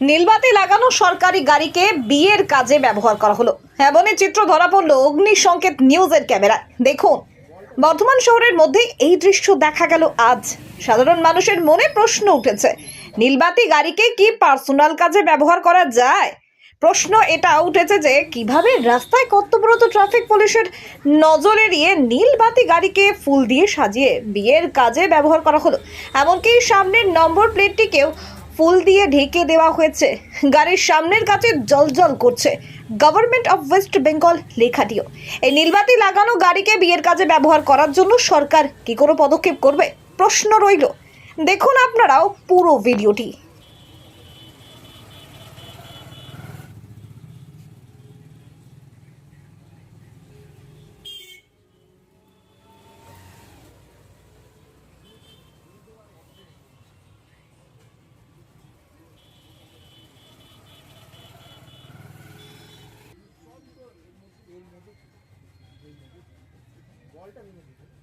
নীলবাতি লাগানো সরকারি গাড়িকে বিয়ের কাজে ব্যবহার করা হলো। এমনই চিত্র ধরা পড়ল অগ্নি সংকেত নিউজের ক্যামেরায়। দেখুন, বর্ধমান শহরের মধ্যে এই দৃশ্য দেখা গেল আজ। সাধারণ মানুষের মনে প্রশ্ন উঠেছে, নীলবাতি গাড়িকে কি পার্সোনাল কাজে ব্যবহার করা যায়? প্রশ্ন এটা উঠেছে যে, কীভাবে রাস্তায় কর্তব্যরত ট্রাফিক পুলিশের নজর এড়িয়ে নীলবাতি গাড়িকে ফুল দিয়ে সাজিয়ে বিয়ের কাজে ব্যবহার করা হলো? এমনকি সামনের নম্বর প্লেটটিকেও ফুল দিয়ে ঢেকে দেওয়া হয়েছে। গাড়ির সামনের কাছে জলজল করছে। গভর্নমেন্ট অফ ওয়েস্ট বেঙ্গল লেখাটিও এই নীলবাতি লাগানো গাড়িকে বিয়ের কাজে ব্যবহার করার জন্য সরকার কি কোনো পদক্ষেপ করবে? প্রশ্ন রইল। দেখুন আপনারাও পুরো ভিডিওটি। জলটা নিয়ে নিতে।